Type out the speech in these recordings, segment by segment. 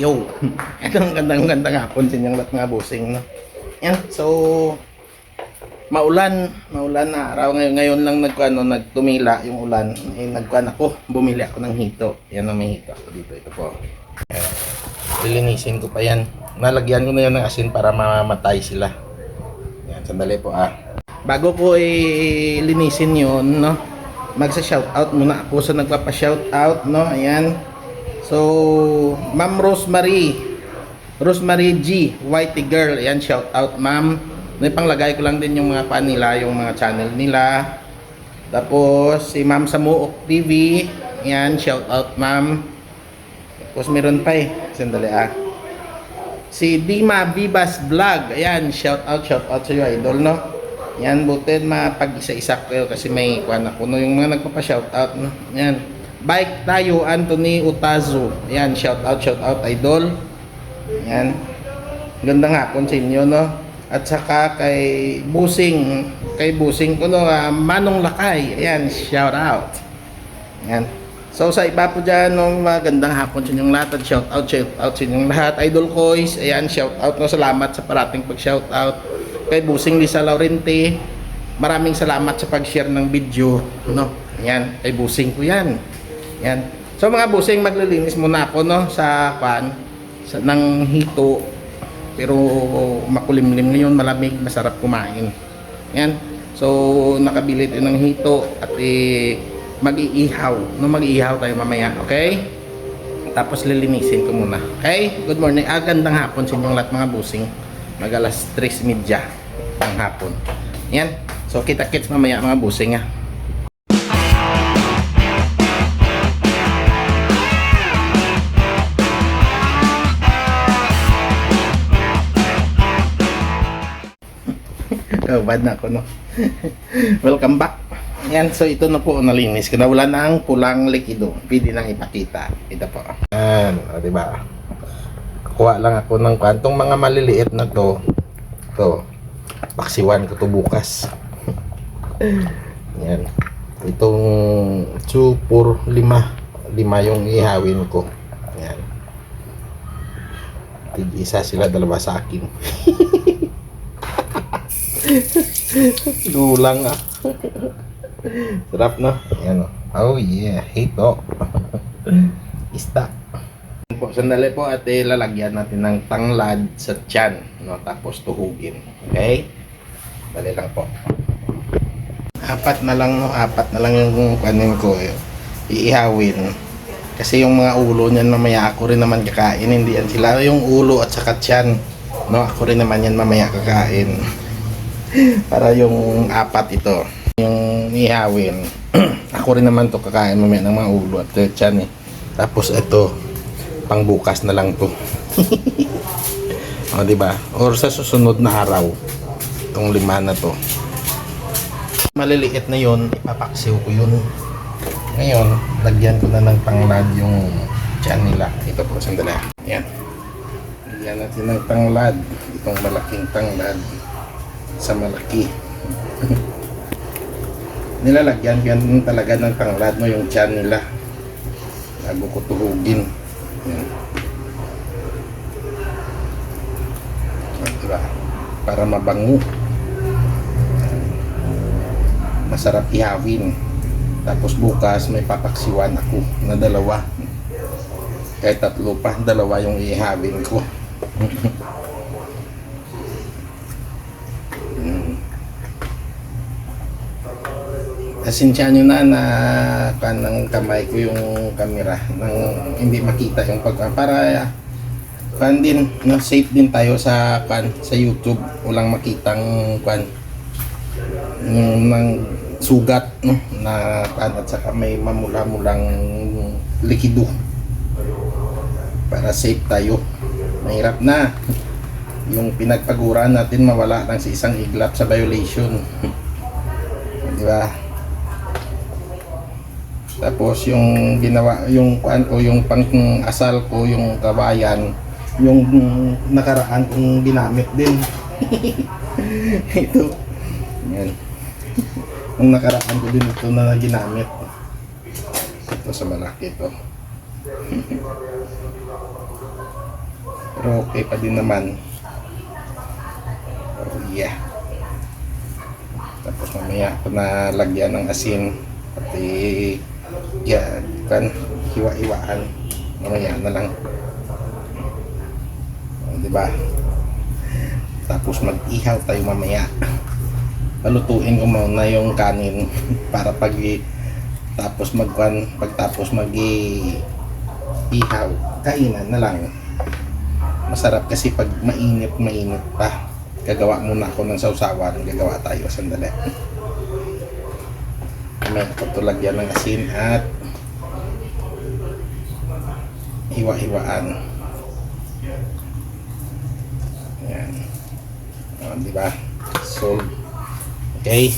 Yo! Gandang gandang gandang hapon sa inyong lahat mga busing, no? Yan, so... Maulan, maulan na araw. Ngayon, ngayon lang nagkuano, nagtumila yung ulan. Eh, nagkuan ako, bumili ako ng hito. Yan ang may hito ako dito. Ito po. Yan. Lilinisin ko pa yan. Nalagyan ko na yan ng asin para mamatay sila. Yan, sandali po ah. Bago ko i-linisin yun, no? Magsa-shoutout muna ako sa nagpapa-shoutout, no? Ayan. So, Ma'am Rosemary. Rosemary G, Whitey Girl. Ayan, shoutout, ma'am. May panglagay ko lang din yung mga pan nila, yung mga channel nila. Tapos, si Ma'am Samuok TV. Ayan, shoutout, ma'am. Tapos, meron pa eh. Sandali ah. Si Dima Vivas Vlog. Ayan, shout out, shout out sa iyo, idol, no? Yan, butin mapag-isa-isa ko kasi may kuan ako no yung mga nagpapa-shout out, no? Yan. Bike tayo, Anthony Utazo. Ayan, shout out, shout out, idol. Yan. Ganda nga sa inyo, no? At saka kay Busing, kay Busing ko, no, ah, Manong Lakay. Ayan, shout out. Yan. So sa iba po dyan, no, magandang hapon sa inyong lahat at shout out, shout out sa inyong lahat. Idol Kois, ayan, shout out no, salamat sa parating pag shout out. Kay Busing Lisa Laurente, maraming salamat sa pag-share ng video, no. Ayan, kay Busing ko yan. Yan. So mga Busing, maglilinis muna ako, no, sa pan, sa, ng hito. Pero makulimlim ngayon, malamig, masarap kumain. Yan. So, nakabili tayo ng hito at eh, mag-iihaw. No, mag-iihaw tayo mamaya, okay? Tapos lilinisin ko muna. Okay? Good morning. Ah, gandang hapon sa inyong lahat mga busing. Mag alas 3.30 ng hapon. Yan. So, kita-kits mamaya mga busing ah. Oh, bad na ako, no? Welcome back. Yan, so ito na po, nalinis ko na. Wala ng pulang likido. Pwede nang ipakita. Ito po. Yan, o, diba? Kuha lang ako ng kwantong mga maliliit na to. To. Paksiwan ko to bukas. Yan. Itong 2, 4, 5. Lima yung ihawin ko. Yan. Tig-isa sila, dalawa sa akin. Gulang ah. Sarap no? Ayan o. Oh yeah, hito. Isda. Po, sandali po at eh, lalagyan natin ng tanglad sa tiyan. No? Tapos tuhugin. Okay? Dali lang po. Apat na lang, no? Apat na lang yung kanin ko. Eh. Iihawin. Kasi yung mga ulo niyan mamaya ako rin naman kakain. Hindi yan sila. Yung ulo at saka tiyan. No? Ako rin naman yan mamaya kakain para yung apat ito. Yung ihawin. Ako rin naman to kakain mamaya ng mga ulo at tiyan eh. Tapos ito pang bukas na lang to. O diba? Or sa susunod na araw itong lima na to. Maliliit na yon ipapaksiw ko yun. Ngayon lagyan ko na ng tanglad yung tiyan nila. Ito po sandali. Yan lagyan natin ng tanglad itong malaking tanglad sa malaki. Nilalagyan yan talaga ng tanglad mo yung tiyan nila. Bago ko tuhugin. Diba? Para mabango. Masarap ihawin. Tapos bukas may papaksiwan ako na dalawa. Kahit tatlo pa, dalawa yung ihawin ko. Asensya nyo na na kan ng kamay ko yung camera nang hindi makita yung pag para kan din no safe din tayo sa kan sa YouTube. Walang makitang kan yung ng sugat no na kan at saka may mamula-mulang likido. Para safe tayo. Mahirap na. Yung pinagpaguran natin mawala lang sa isang iglap sa violation. Di ba tapos yung ginawa, yung kuan ko, yung pang asal ko, yung kabayan, yung nakaraan kong ginamit din. ito. Yan. Yung nakaraan ko din ito na ginamit. Ito sa malaki ito. Pero okay pa din naman. Oh yeah. Tapos mamaya ko na lagyan ng asin. Pati yan, kan, hiwa-hiwaan. Mamaya na lang. Oh, di ba? Tapos mag-ihaw tayo mamaya. Palutuin ko muna yung kanin para pag tapos magwan pagtapos mag ihaw kainan na lang masarap kasi pag mainit mainit pa gagawa muna ako ng sausawan gagawa tayo sandali may patulagyan ng asin at hiwa-hiwaan. Yan o, di ba? So okay.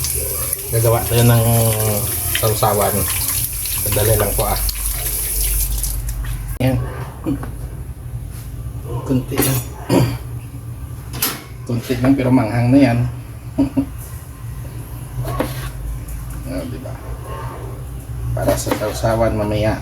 Gagawa tayo ng sausawan sandali lang po ah. Yan kunti lang. Kunti lang pero manghang na yan o, di ba? Para sa sausawan mamaya.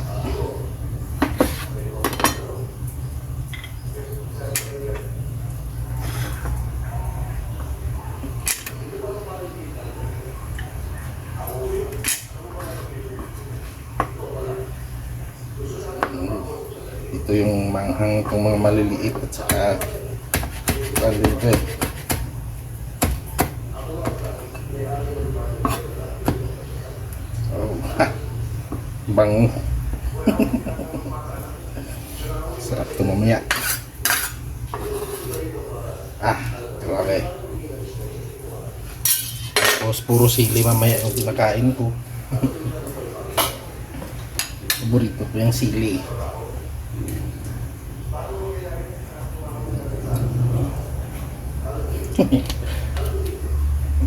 Ito yung manghang itong mga maliliit at saka ano dito eh oh ha bango sarap ito mamaya. Ah grabe. Tapos puro sili mamaya yung kinakain ko. Paborito ko yung sili.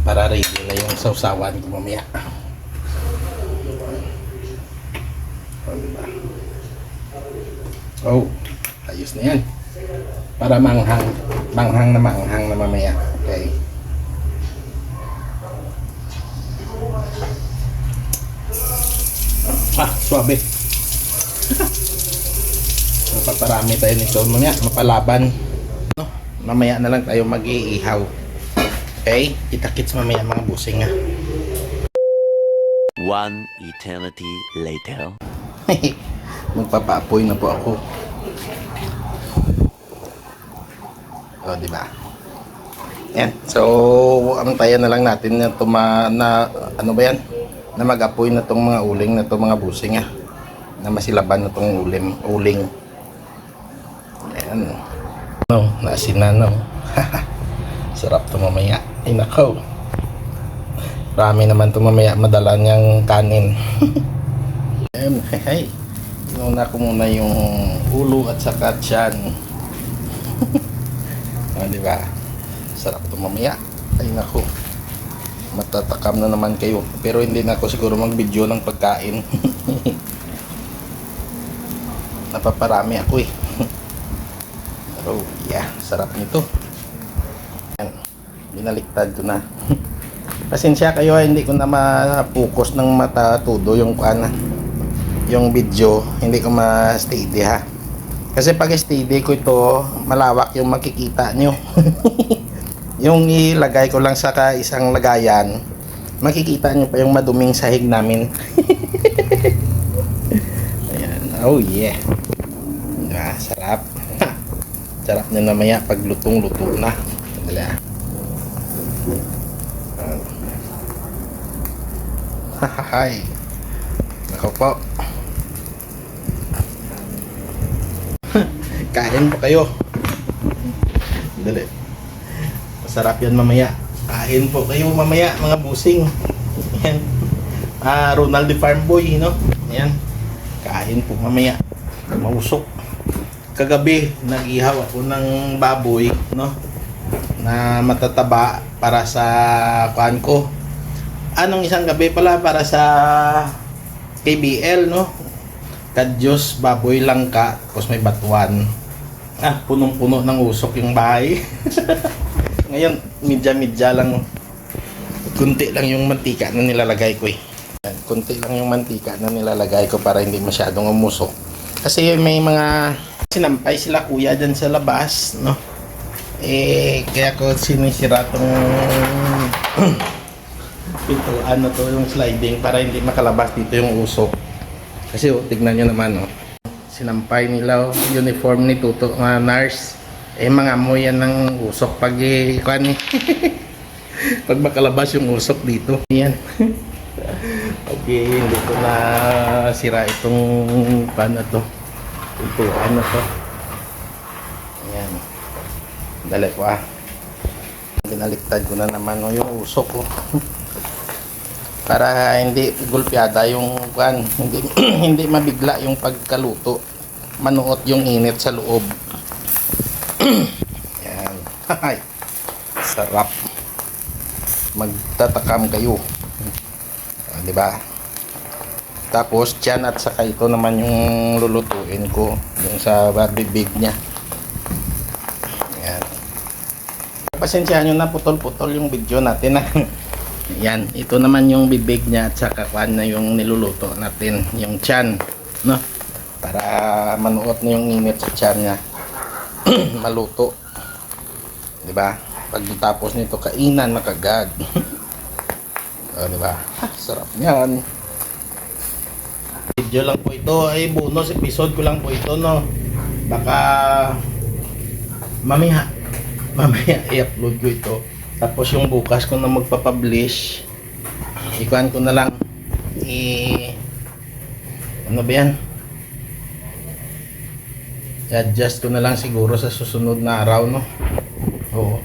Para ready na yung sausawan ko mamaya. Oh, diba? Oh, ayos na yan. Para manghang, manghang na manghang na mamaya. Okay. Ah, swabe. Paparami tayo nito mamaya, mapalaban. No, mamaya na lang tayo mag-iihaw. Okay? Kita-kits mamaya mga busing ah. One eternity later. Magpapaapoy na po ako. O, di ba? Yan. So, ang tayo na lang natin na tuma na ano ba yan? Na mag-apoy na tong mga uling na tong mga busing ah. Na masilaban na tong ulim, uling. Ayan. No, naasin na no. Sarap to mamaya. Ay nakaw. Rami naman to mamaya madala niyang kanin. Hey, hey. Inuna ko muna yung ulo at saka tiyan. ah, di ba? Sarap to mamaya. Ay nako. Matatakam na naman kayo. Pero hindi na ako siguro mag-video ng pagkain. Napaparami ako eh. oh, yeah. Sarap nito. Yan. Binaliktad ko na. Pasensya kayo, hindi ko na ma-focus ng mata tudo yung kuan yung video, hindi ko ma-steady ha. Kasi pag steady ko ito, malawak yung makikita nyo. yung ilagay ko lang sa ka isang lagayan, makikita nyo pa yung maduming sahig namin. Ayan. Oh yeah. Ah, sarap. sarap na namaya pag lutong-luto na. Dali ah. Hahahay. Ako po. Kain po kayo. Dali. Masarap yan mamaya. Kain po kayo mamaya mga busing. Yan. Ah, Ronald the Farm Boy, no? Yan. Kain po mamaya. Mausok. Kagabi, nag-ihaw ako ng baboy, no? Na matataba para sa kuan ko. Anong isang gabi pala para sa KBL, no? Kadyos, baboy langka, tapos may batuan. Ah, punong-puno ng usok yung bahay. Ngayon, midya-midya lang. Kunti lang yung mantika na nilalagay ko eh. Kunti lang yung mantika na nilalagay ko para hindi masyadong umusok. Kasi may mga sinampay sila kuya dyan sa labas, no? Eh, kaya ko sinisira tong ito, ano to, yung sliding para hindi makalabas dito yung usok. Kasi oh, tignan nyo naman, oh. Sinampay nila, oh, uniform ni Tuto, mga nurse. Eh, mga mo yan ng usok pag, eh, eh. pag makalabas yung usok dito. Yan. okay, hindi ko na sira itong paano to. Ito, ano to. Ayan. Dali ko ah. Binaliktad ko na naman oh, yung usok ko. Para hindi gulpiada yung kan, hindi hindi mabigla yung pagkaluto. Manuot yung init sa loob. Yan. Ay. Sarap. Magtatakam kayo. Ah, di ba? Tapos, tiyan at saka ito naman yung lulutuin ko. Yung sa bibig niya. Yan. Pasensyahan nyo na putol-putol yung video natin. ah. Yan. Ito naman yung bibig niya at saka kwan na yung niluluto natin. Yung tiyan. No? Para manuot na yung init sa tiyan niya. Maluto. Di ba? Pagkatapos nito, kainan na kagad. o, di ba? Sarap niyan. Video lang po ito. Ay, bonus episode ko lang po ito, no? Baka mamaya, mamaya i-upload ko ito. Tapos yung bukas ko na magpapublish, ikuan ko na lang i ano ba yan? I-adjust ko na lang siguro sa susunod na araw, no? Oo.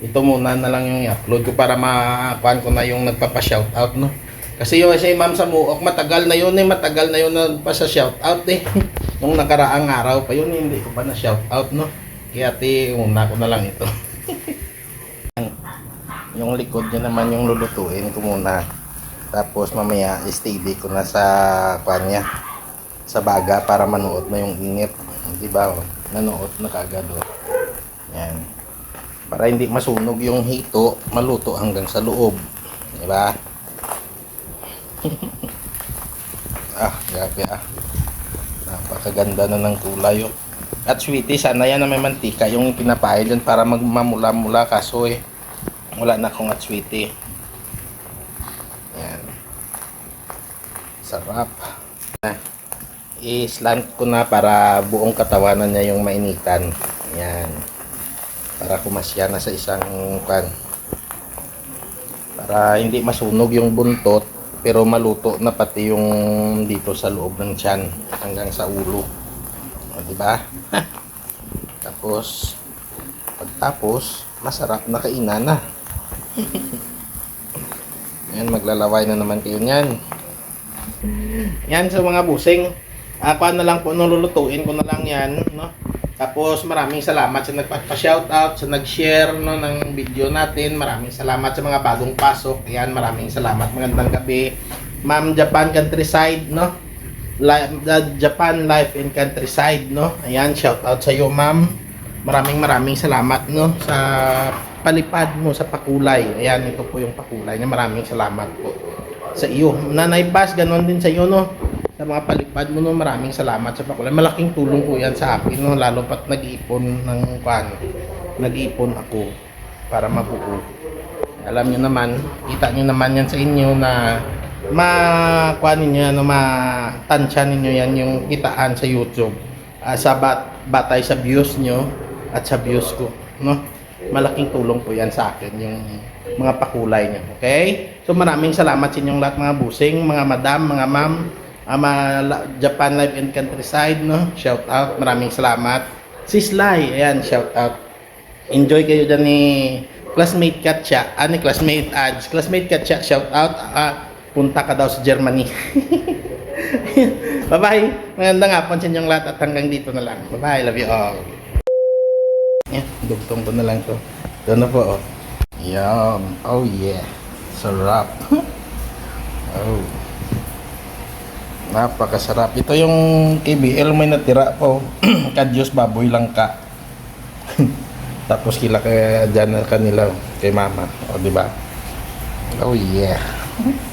Ito muna na lang yung i-upload ko para makuan ko na yung nagpapa-shoutout, no? Kasi yung si Ma'am Samuok, matagal na yun eh, matagal na yun nagpa sa shoutout eh. Nung nakaraang araw pa yun, hindi ko pa na shoutout, no? Kaya ti, una ko na lang ito. yung likod niya naman yung lulutuin ko muna. Tapos mamaya, steady ko na sa kanya sa baga para manuot na yung init. Di ba? oh? Nanuot na kagad. Oh. Yan. Para hindi masunog yung hito, maluto hanggang sa loob. Di ba? ah, grabe ah. Napakaganda na ng kulay oh. At sweetie, sana yan na may mantika yung pinapahid dyan para magmamula-mula kaso eh. Wala na akong at sweetie. Yan. Sarap. Ah, I-slant ko na para buong katawanan niya yung mainitan. Yan. Para kumasya na sa isang pan. Para hindi masunog yung buntot pero maluto na pati yung dito sa loob ng tiyan hanggang sa ulo. O, di ba? Tapos pagtapos masarap na kainan na. Yan, maglalaway na naman kayo niyan. Yan sa mga busing. Ako na lang po, nululutuin ko na lang yan, no? Tapos maraming salamat sa nagpa-shoutout, sa nag-share no, ng video natin. Maraming salamat sa mga bagong pasok. Ayan, maraming salamat. Magandang gabi. Ma'am Japan Countryside, no? Life, Japan Life in Countryside, no? Ayan, shoutout sa iyo, ma'am. Maraming maraming salamat, no? Sa palipad mo sa pakulay. Ayan, ito po yung pakulay niya. Maraming salamat po sa iyo. Nanay Bas, ganon din sa iyo, no? Sa mga palipad mo, no? Maraming salamat sa pakulay. Malaking tulong po yan sa akin, no? Lalo pat nag-iipon ng kwan. Nag-iipon ako para mabuo. Alam nyo naman, kita nyo naman yan sa inyo na makuha ninyo yan, no? matansya ninyo yan yung kitaan sa YouTube. Ah, sa bat batay sa views nyo at sa views ko, no? Malaking tulong po yan sa akin, yung mga pakulay niya. Okay? So maraming salamat sa inyong lahat mga busing, mga madam, mga ma'am, ah, mga la- Japan Life and Countryside, no? Shout out, maraming salamat. Sis Lai, ayan, shout out. Enjoy kayo dyan ni classmate Katya, ah, ni classmate Ads. Classmate Katya, shout out. Ah, punta ka daw sa Germany. Bye-bye. Magandang hapon sa inyong lahat at hanggang dito na lang. Bye-bye. Love you all. Yan, dugtong ko na lang to. Ito na po, oh. Yum. Oh, yeah. Sarap. oh. Napakasarap. Ito yung KBL may natira po. Kadyos baboy lang ka. Tapos kila kaya dyan kanila kay mama. O, di ba? Oh, yeah.